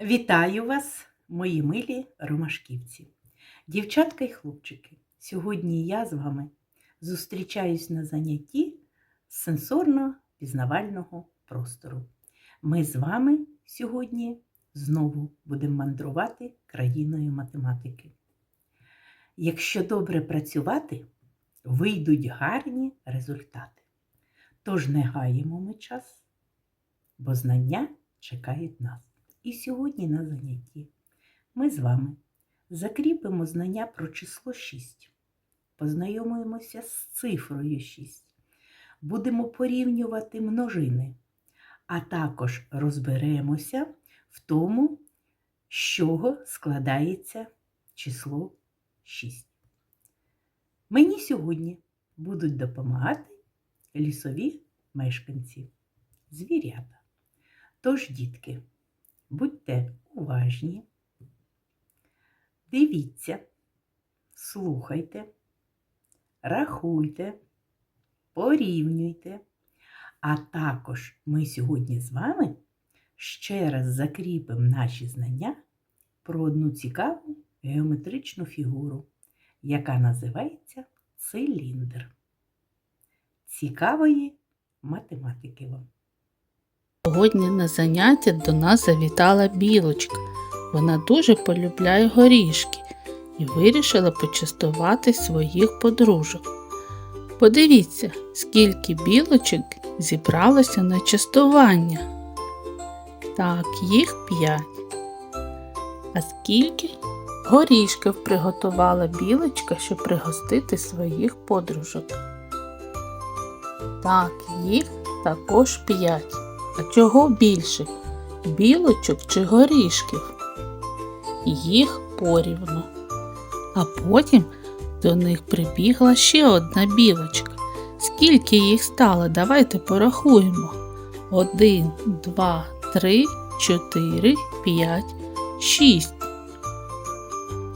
Вітаю вас, мої милі ромашківці. Дівчатка і хлопчики, сьогодні я з вами зустрічаюсь на занятті сенсорно-пізнавального простору. Ми з вами сьогодні знову будемо мандрувати країною математики. Якщо добре працювати, вийдуть гарні результати. Тож не гаємо ми час, бо знання чекають нас. І сьогодні на занятті ми з вами закріпимо знання про число 6, познайомимося з цифрою 6, будемо порівнювати множини, а також розберемося в тому, з чого складається число 6. Мені сьогодні будуть допомагати лісові мешканці, звірята. Тож, дітки, Будьте уважні, дивіться, слухайте, рахуйте, порівнюйте. А також ми сьогодні з вами ще раз закріпимо наші знання про одну цікаву геометричну фігуру, яка називається циліндр. Цікавої математики вам! Сьогодні на заняття до нас завітала білочка. Вона дуже полюбляє горішки і вирішила почастувати своїх подружок. Подивіться, скільки білочок зібралося на частування. Так, їх п'ять. А скільки горішків приготувала білочка, щоб пригостити своїх подружок? Так, їх також п'ять. А чого більше? Білочок чи горішків? Їх порівну. А потім до них прибігла ще одна білочка. Скільки їх стало? Давайте порахуємо. Один, два, три, чотири, п'ять, шість.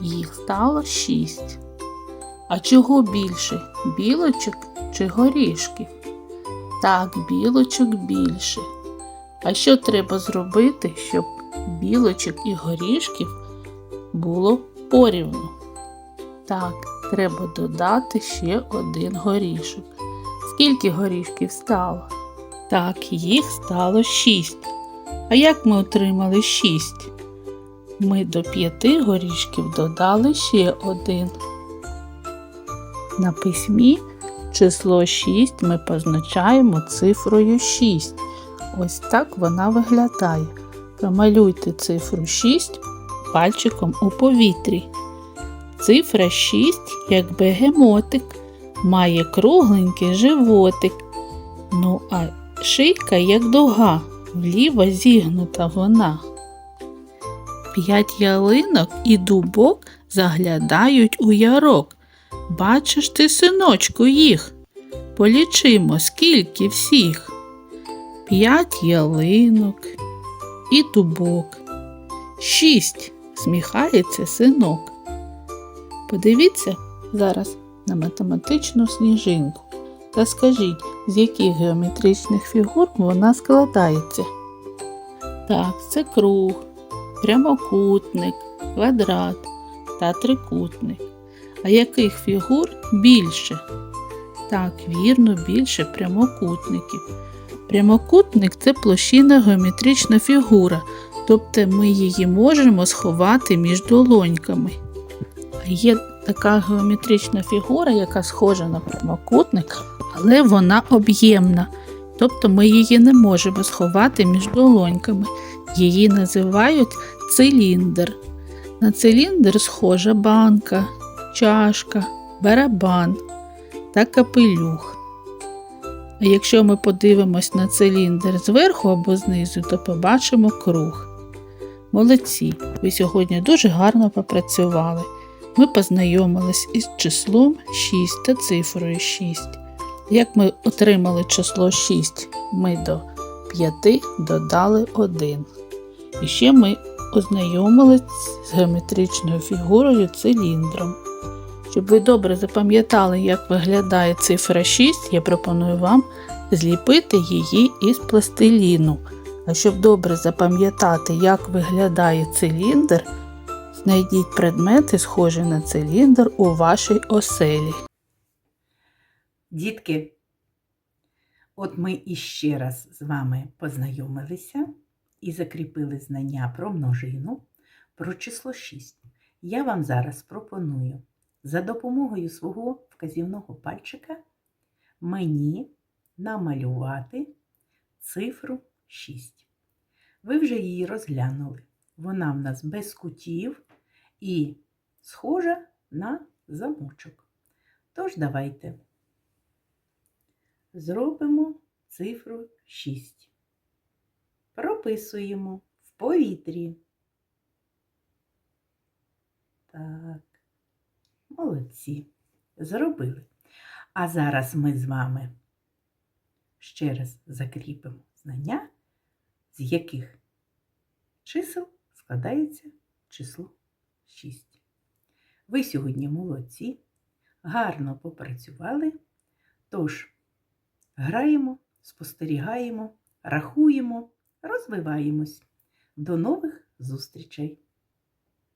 Їх стало шість. А чого більше? Білочок чи горішків? Так, білочок більше. А що треба зробити, щоб білочок і горішків було порівну? Так, треба додати ще один горішок. Скільки горішків стало? Так, їх стало шість. А як ми отримали шість? Ми до п'яти горішків додали ще один. На письмі число 6 ми позначаємо цифрою 6. Ось так вона виглядає. Промалюйте цифру 6 пальчиком у повітрі. Цифра 6, як бегемотик, має кругленький животик. Ну, а шийка, як дуга, вліво зігнута вона. П'ять ялинок і дубок заглядають у ярок. Бачиш ти, синочку, їх. Полічимо, скільки всіх п'ять ялинок і дубок. Шість сміхається синок. Подивіться зараз на математичну сніжинку та скажіть, з яких геометричних фігур вона складається. Так, це круг, прямокутник, квадрат та трикутник. А яких фігур більше? Так, вірно, більше прямокутників. Прямокутник це площина геометрична фігура, тобто ми її можемо сховати між долоньками. А є така геометрична фігура, яка схожа на прямокутник, але вона об'ємна, тобто ми її не можемо сховати між долоньками. Її називають циліндр. На циліндр схожа банка, чашка, барабан та капелюх. Якщо ми подивимось на циліндр зверху або знизу, то побачимо круг. Молодці! Ви сьогодні дуже гарно попрацювали. Ми познайомились із числом 6 та цифрою 6. Як ми отримали число 6, ми до 5 додали 1. І ще ми ознайомились з геометричною фігурою циліндром. Щоб ви добре запам'ятали, як виглядає цифра 6, я пропоную вам зліпити її із пластиліну. А щоб добре запам'ятати, як виглядає циліндр, знайдіть предмети, схожі на циліндр у вашій оселі. Дітки, от ми іще раз з вами познайомилися і закріпили знання про множину, про число 6. Я вам зараз пропоную за допомогою свого вказівного пальчика мені намалювати цифру 6. Ви вже її розглянули. Вона в нас без кутів і схожа на замочок. Тож давайте зробимо цифру 6. Прописуємо в повітрі. Так, молодці. Зробили. А зараз ми з вами ще раз закріпимо знання, з яких чисел складається число 6. Ви сьогодні молодці, гарно попрацювали. Тож, граємо, спостерігаємо, рахуємо, розвиваємось. До нових зустрічей!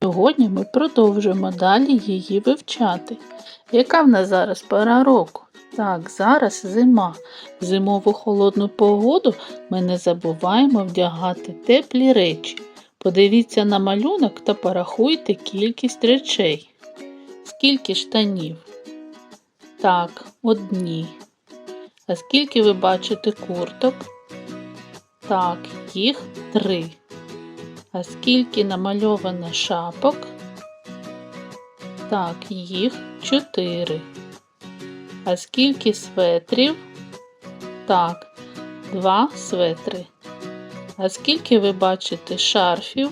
Сьогодні ми продовжуємо далі її вивчати. Яка в нас зараз пора року? Так, зараз зима. Зимову холодну погоду ми не забуваємо вдягати теплі речі. Подивіться на малюнок та порахуйте кількість речей. Скільки штанів? Так, одні. А скільки ви бачите курток? Так, їх три. А скільки намальовано шапок? Так, їх чотири. А скільки светрів? Так, два светри. А скільки ви бачите шарфів?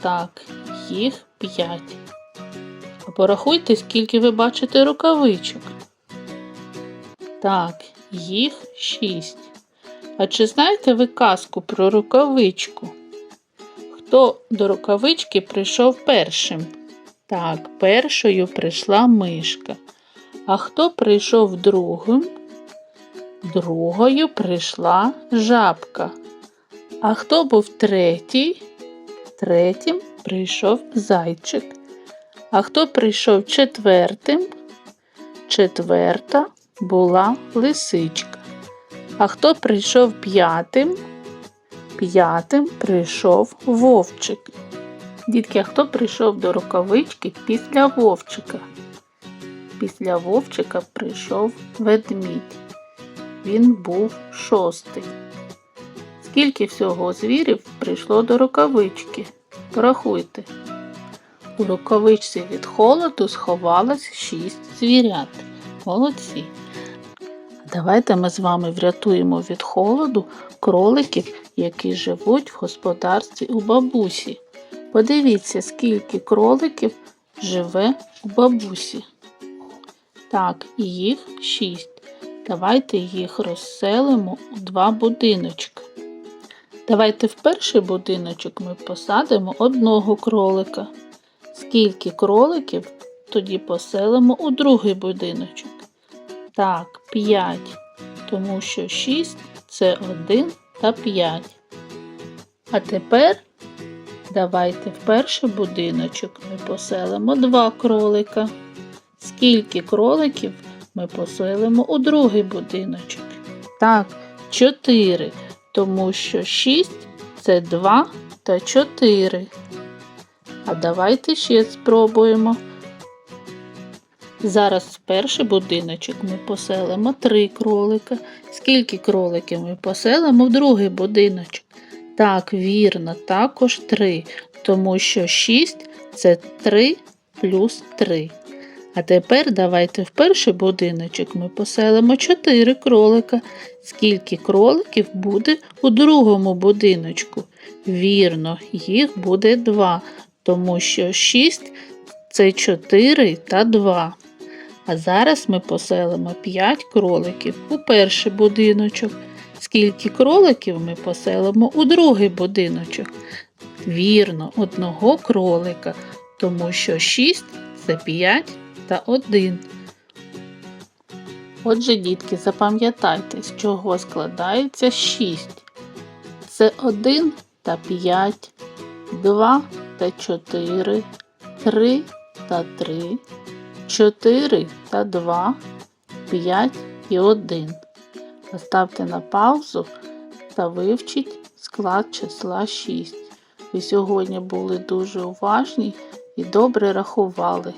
Так, їх п'ять. А порахуйте, скільки ви бачите рукавичок. Так, їх шість. А чи знаєте ви казку про рукавичку? Хто до рукавички прийшов першим? Так, першою прийшла мишка. А хто прийшов другим? Другою прийшла жабка. А хто був третій? Третім прийшов зайчик. А хто прийшов четвертим? Четверта була лисичка. А хто прийшов п'ятим? П'ятим прийшов вовчик. Дітки, а хто прийшов до рукавички після вовчика? Після вовчика прийшов ведмідь. Він був шостий. Скільки всього звірів прийшло до рукавички? Порахуйте. У рукавичці від холоду сховалось шість звірят. Молодці. Давайте ми з вами врятуємо від холоду кроликів, які живуть в господарстві у бабусі. Подивіться, скільки кроликів живе у бабусі. Так, їх шість. Давайте їх розселимо у два будиночки. Давайте в перший будиночок ми посадимо одного кролика. Скільки кроликів тоді поселимо у другий будиночок? Так, 5, тому що 6 це 1 та 5. А тепер давайте в перший будиночок ми поселимо два кролика. Скільки кроликів ми поселимо у другий будиночок? Так, 4, тому що 6 це 2 та 4. А давайте ще спробуємо. Зараз в перший будиночок ми поселимо три кролика. Скільки кроликів ми поселимо в другий будиночок? Так, вірно, також три, тому що 6 це 3 плюс 3. А тепер давайте в перший будиночок ми поселимо 4 кролика. Скільки кроликів буде у другому будиночку? Вірно, їх буде 2, тому що 6 це 4 та 2. А зараз ми поселимо 5 кроликів у перший будиночок. Скільки кроликів ми поселимо у другий будиночок? Вірно, одного кролика, тому що 6 це 5 та 1. Отже, дітки, запам'ятайте, з чого складається 6. Це 1 та 5, 2 та 4, 3 та 3, 4 та 2, 5 і 1. Поставте на паузу та вивчіть склад числа 6. Ви сьогодні були дуже уважні і добре рахували.